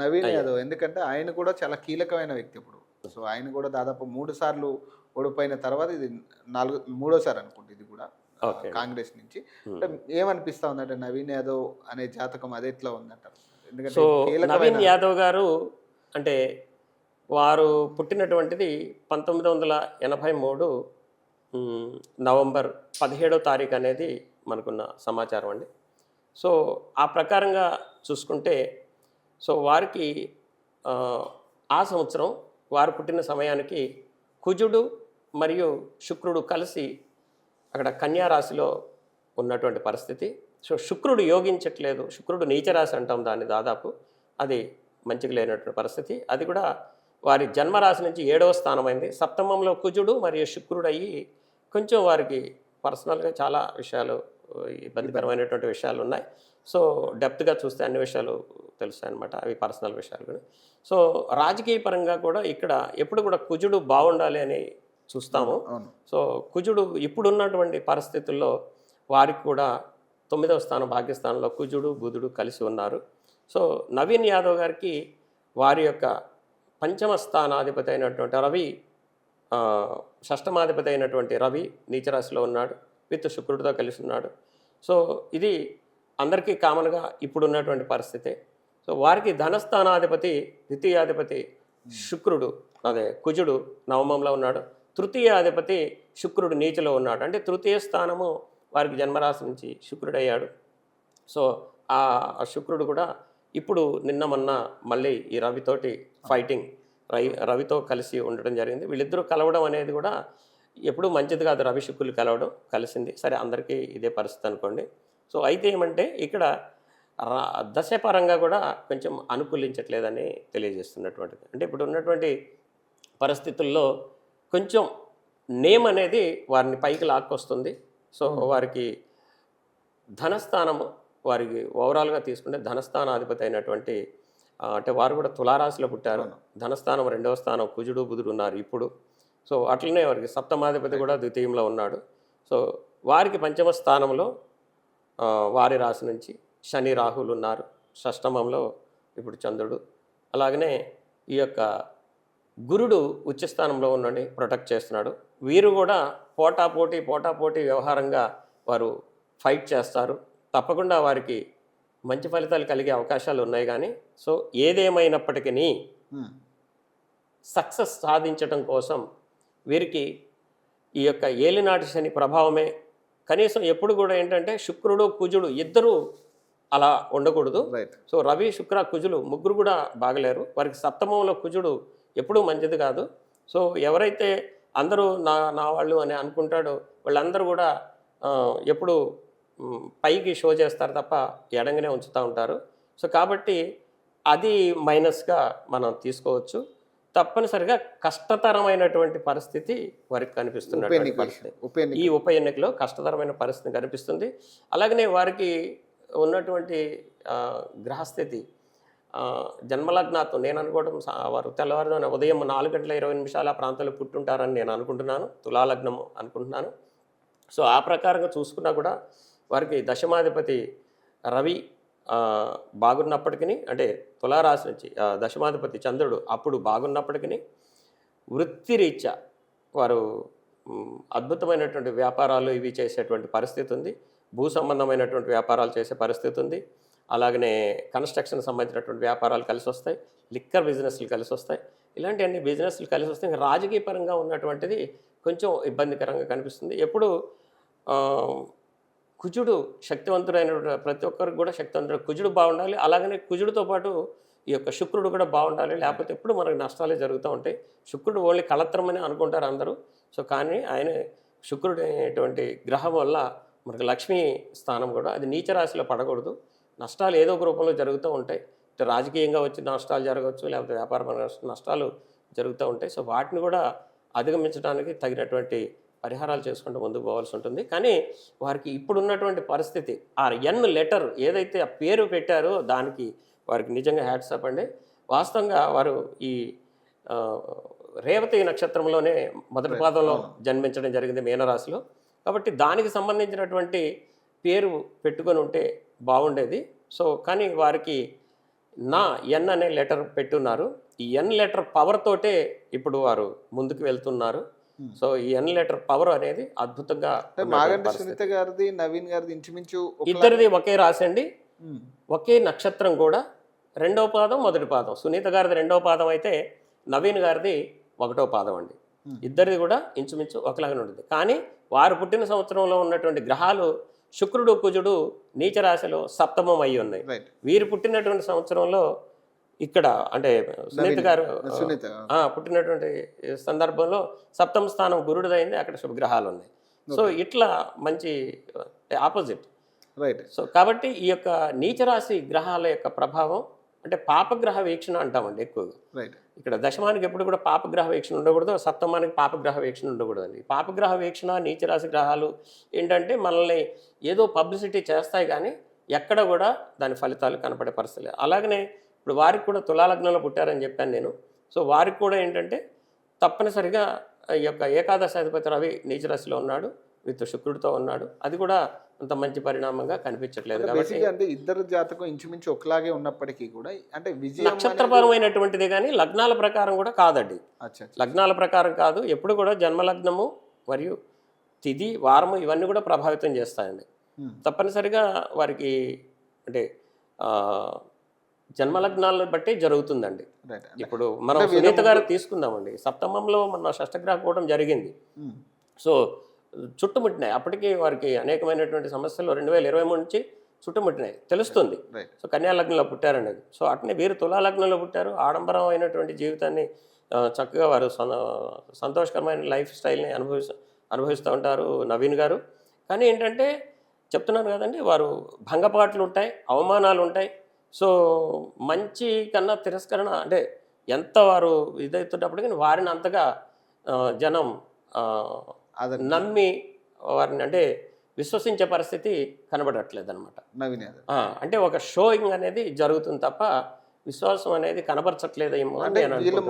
నవీన్. యాదవ్ ఎందుకంటే ఆయన కూడా చాలా కీలకమైన వ్యక్తి ఇప్పుడు సో ఆయన కూడా దాదాపు మూడు సార్లు ఓడిపోయిన తర్వాత ఇది నాలుగు మూడోసారి అనుకుంటా ఇది కూడా. కాంగ్రెస్ నుంచి ఉమ్. అంటే ఏమనిపిస్తా ఉందంటే నవీన్ యాదవ్ అనే జాతకం అదే ఎట్లా ఉందంటారు ఎందుకంటే సో కీలకమైన నవీన్ యాదవ్ గారు అంటే వారు పుట్టినటువంటిది పంతొమ్మిది వందల ఎనభై మూడు నవంబర్ పదిహేడో తారీఖు అనేది మనకున్న సమాచారం అండి సో ఆ ప్రకారంగా చూసుకుంటే సో వారికి ఆ, సంవత్సరం వారు పుట్టిన సమయానికి కుజుడు మరియు శుక్రుడు కలిసి అక్కడ కన్యారాశిలో ఉన్నటువంటి పరిస్థితి. సో శుక్రుడు యోగించట్లేదు శుక్రుడు నీచరాశి అంటాం దాన్ని దాదాపు. అది మంచిగా లేనటువంటి పరిస్థితి. అది కూడా వారి జన్మరాశి నుంచి ఏడవ స్థానమైంది. సప్తమంలో కుజుడు మరియు శుక్రుడు అయ్యి కొంచెం వారికి పర్సనల్గా చాలా విషయాలు ఇబ్బందికరమైనటువంటి విషయాలు ఉన్నాయి సో డెప్త్గా చూస్తే అన్ని విషయాలు తెలుస్తాయి అనమాట అవి పర్సనల్ విషయాలు కూడా. సో రాజకీయ పరంగా కూడా ఇక్కడ ఎప్పుడు కూడా కుజుడు బాగుండాలి అని చూస్తాము. సో కుజుడు ఇప్పుడున్నటువంటి పరిస్థితుల్లో వారికి కూడా తొమ్మిదవ స్థానం భాగ్యస్థానంలో కుజుడు బుధుడు కలిసి ఉన్నారు. సో నవీన్ యాదవ్ గారికి వారి యొక్క పంచమ స్థానాధిపతి అయినటువంటి రవి షష్టమాధిపతి అయినటువంటి రవి నీచరాశిలో ఉన్నాడు. విత్ శుక్రుడితో కలిసి ఉన్నాడు. సో ఇది అందరికీ కామన్గా ఇప్పుడున్నటువంటి పరిస్థితి. సో వారికి ధనస్థానాధిపతి ద్వితీయాధిపతి శుక్రుడు అదే కుజుడు నవమంలో ఉన్నాడు. తృతీయాధిపతి శుక్రుడు నీచలో ఉన్నాడు. అంటే తృతీయ స్థానము వారికి జన్మరాశి నుంచి శుక్రుడయ్యాడు. సో ఆ ఆ శుక్రుడు కూడా ఇప్పుడు నిన్న మొన్న మళ్ళీ ఈ రవితోటి ఫైటింగ్ రవి రవితో కలిసి ఉండడం జరిగింది. వీళ్ళిద్దరూ కలవడం అనేది కూడా ఎప్పుడూ మంచిది కాదు రవి శుక్రులు కలవడం కలిసింది. సరే అందరికీ ఇదే పరిస్థితి అనుకోండి. సో అయితే ఏమంటే ఇక్కడ దశపరంగా కూడా కొంచెం అనుకూలించట్లేదని తెలియజేస్తున్నటువంటిది. అంటే ఇప్పుడు ఉన్నటువంటి పరిస్థితుల్లో కొంచెం నేమ్ అనేది వారిని పైకి లాక్కొస్తుంది. సో వారికి ధనస్థానము వారికి ఓవరాల్గా తీసుకుంటే ధనస్థానాధిపతి అయినటువంటి అంటే వారు కూడా తులారాశిలో పుట్టారు. ధనస్థానం రెండవ స్థానం కుజుడు బుధుడు ఉన్నారు ఇప్పుడు. సో అట్లనే వారికి సప్తమాధిపతి కూడా ద్వితీయంలో ఉన్నాడు. సో వారికి పంచమ స్థానంలో వారి రాశి నుంచి శని రాహులు ఉన్నారు. షష్టమంలో ఇప్పుడు చంద్రుడు. అలాగనే ఈ యొక్క గురుడు ఉచ్చస్థానంలో ఉండండి ప్రొటెక్ట్ చేస్తున్నాడు. వీరు కూడా పోటాపోటీ పోటాపోటీ వ్యవహారంగా వారు ఫైట్ చేస్తారు. తప్పకుండా వారికి మంచి ఫలితాలు కలిగే అవకాశాలు ఉన్నాయి కానీ సో ఏదేమైనప్పటికీ ఉమ్. సక్సెస్ సాధించడం కోసం వీరికి ఈ యొక్క ఏలినాటి శని ప్రభావమే. కనీసం ఎప్పుడు కూడా ఏంటంటే శుక్రుడు కుజుడు ఇద్దరూ అలా ఉండకూడదు. సో రవి శుక్ర కుజులు ముగ్గురు కూడా బాగలేరు. వారికి సప్తమంలో కుజుడు ఎప్పుడూ మంచిది కాదు. సో ఎవరైతే అందరూ నా నా వాళ్ళు అని అనుకుంటాడో వాళ్ళందరూ కూడా ఎప్పుడు పైకి షో చేస్తారు తప్ప ఎడంగానే ఉంచుతూ ఉంటారు. సో కాబట్టి అది మైనస్గా మనం తీసుకోవచ్చు. తప్పనిసరిగా కష్టతరమైనటువంటి పరిస్థితి వారికి కనిపిస్తున్నటువంటి పరిస్థితి. ఈ ఉప ఎన్నికలో కష్టతరమైన పరిస్థితి కనిపిస్తుంది. అలాగనే వారికి ఉన్నటువంటి గ్రహస్థితి ఆ, జన్మలగ్నాతో నేను అనుకోవడం వారు తెల్లవారుజామున ఉదయం నాలుగు గంటల ఇరవై నిమిషాల ప్రాంతంలో పుట్టుంటారని నేను అనుకుంటున్నాను. తులాలగ్నం అనుకుంటున్నాను. సో ఆ ప్రకారంగా చూసుకున్నా కూడా వారికి దశమాధిపతి రవి బాగున్నప్పటికీ అంటే తులారాశి నుంచి దశమాధిపతి చంద్రుడు అప్పుడు బాగున్నప్పటికీ వృత్తిరీత్యా వారు అద్భుతమైనటువంటి వ్యాపారాలు ఇవి చేసేటువంటి పరిస్థితి ఉంది భూ సంబంధమైనటువంటి వ్యాపారాలు చేసే పరిస్థితి ఉంది అలాగనే కన్స్ట్రక్షన్ సంబంధించినటువంటి వ్యాపారాలు కలిసి వస్తాయి లిక్కర్ బిజినెస్లు కలిసి వస్తాయి ఇలాంటివన్నీ బిజినెస్లు కలిసి వస్తాయి రాజకీయపరంగా రాజకీయ పరంగా ఉన్నటువంటిది కొంచెం ఇబ్బందికరంగా కనిపిస్తుంది. ఎప్పుడు కుజుడు శక్తివంతుడైన ప్రతి ఒక్కరికి కూడా శక్తివంతుడు. కుజుడు బాగుండాలి అలాగనే కుజుడితో పాటు ఈ యొక్క శుక్రుడు కూడా బాగుండాలి. లేకపోతే ఎప్పుడు మనకు నష్టాలే జరుగుతూ ఉంటాయి. శుక్రుడు ఓన్లీ కళత్రమని అనుకుంటారు అందరూ. సో కానీ ఆయన శుక్రుడు అనేటువంటి గ్రహం వల్ల మనకు లక్ష్మీ స్థానం కూడా అది నీచ రాశిలో పడకూడదు. నష్టాలు ఏదో ఒక రూపంలో జరుగుతూ ఉంటాయి. రాజకీయంగా వచ్చిన నష్టాలు జరగవచ్చు లేకపోతే వ్యాపారపరమైన నష్టాలు జరుగుతూ ఉంటాయి. సో వాటిని కూడా అధిగమించడానికి తగినటువంటి పరిహారాలు చేసుకుంటూ ముందుకు పోవాల్సి ఉంటుంది. కానీ వారికి ఇప్పుడున్నటువంటి పరిస్థితి ఆ ఎన్ లెటర్ ఏదైతే ఆ పేరు పెట్టారో దానికి వారికి నిజంగా హ్యాట్సప్ అండి. వాస్తవంగా వారు ఈ రేవతి నక్షత్రంలోనే మొదటి పాదంలో జన్మించడం జరిగింది మీనరాశిలో. కాబట్టి దానికి సంబంధించినటువంటి పేరు పెట్టుకొని ఉంటే బాగుండేది. సో కానీ వారికి నా ఎన్ అనే లెటర్ పెట్టున్నారు. ఈ ఎన్ లెటర్ పవర్ తోటే ఇప్పుడు వారు ముందుకు వెళ్తున్నారు. సో ఈ ఎన్ లెటర్ పవర్ అనేది అద్భుతంగా మాగంటి. సునీత గారిది నవీన్ గారిది ఇంచుమించు ఇద్దరిది ఒకే రాసండి. ఉమ్, ఒకే నక్షత్రం కూడా రెండవ పాదం మొదటి పాదం. సునీత గారిది రెండవ పాదం అయితే నవీన్ గారిది ఒకటో పాదం అండి. Hmm. ఇద్దరిది కూడా ఇంచుమించు ఒకలాగానే ఉంటుంది. కానీ వారు పుట్టిన సంవత్సరంలో ఉన్నటువంటి గ్రహాలు శుక్రుడు కుజుడు నీచ రాశిలో సప్తమం అయి ఉన్నాయి. వీరు పుట్టినటువంటి సంవత్సరంలో ఇక్కడ అంటే సునీత. గారు పుట్టినటువంటి సందర్భంలో సప్తమ స్థానం గురుడిదైంది అక్కడ శుభగ్రహాలు ఉన్నాయి సో ఇట్లా మంచి ఆపోజిట్. రైట్. సో కాబట్టి ఈ యొక్క నీచరాశి గ్రహాల యొక్క ప్రభావం అంటే పాపగ్రహ వీక్షణ అంటామండి ఎక్కువగా. రైట్. ఇక్కడ దశమానికి ఎప్పుడు కూడా పాపగ్రహ వీక్షణ ఉండకూడదు సప్తమానికి పాపగ్రహ వీక్షణ ఉండకూడదండి. పాపగ్రహ వీక్షణ నీచరాశి గ్రహాలు ఏంటంటే మనల్ని ఏదో పబ్లిసిటీ చేస్తాయి కానీ ఎక్కడ కూడా దాని ఫలితాలు కనపడే పరిస్థితి. అలాగనే ఇప్పుడు వారికి కూడా తులాలగ్నంలో పుట్టారని చెప్పాను నేను. సో వారికి కూడా ఏంటంటే తప్పనిసరిగా ఈ యొక్క ఏకాదశ అధిపతి రవి నీచరాశిలో ఉన్నాడు విత్ శుక్రుడితో ఉన్నాడు. అది కూడా అంత మంచి పరిణామంగా కనిపించట్లేదు కాబట్టి అంటే ఇద్దరు జాతకం ఇంచుమించు ఒకలాగే ఉన్నప్పటికీ కూడా అంటే విజయం నక్షత్రపరమైనటువంటిదే కానీ లగ్నాల ప్రకారం కూడా కాదండి. లగ్నాల ప్రకారం కాదు ఎప్పుడు కూడా జన్మలగ్నము మరియు తిథి వారము ఇవన్నీ కూడా ప్రభావితం చేస్తాయండి. తప్పనిసరిగా వారికి అంటే జన్మలగ్నాలను బట్టి జరుగుతుందండి. ఇప్పుడు మనం సునీత గారు తీసుకుందామండి. సప్తమంలో మన షష్టగ్రహ కూటం జరిగింది సో చుట్టుముట్టినాయి. అప్పటికి వారికి అనేకమైనటువంటి సమస్యలు రెండు వేల ఇరవై మూడు నుంచి చుట్టుముట్టినాయి. తెలుస్తుంది. సో కన్యా లగ్నంలో పుట్టారనేది. సో అట్నే వీరు తులా లగ్నంలో పుట్టారు ఆడంబరమైనటువంటి జీవితాన్ని ఆ, చక్కగా వారు సంతోషకరమైన లైఫ్ స్టైల్ని అనుభవిస్తూ అనుభవిస్తూ ఉంటారు నవీన్ గారు. కానీ ఏంటంటే చెప్తున్నాను కదండి వారు భంగపాట్లు ఉంటాయి అవమానాలు ఉంటాయి. సో మంచి కన్నా తిరస్కరణ అంటే ఎంత వారు ఇదవుతున్నప్పటికీ వారిని అంతగా జనం నమ్మి వారిని అంటే విశ్వసించే పరిస్థితి కనబడట్లేదు అనమాట అంటే ఒక షోయింగ్ అనేది జరుగుతుంది తప్ప విశ్వాసం అనేది కనబరచట్లేదేమో అంటే.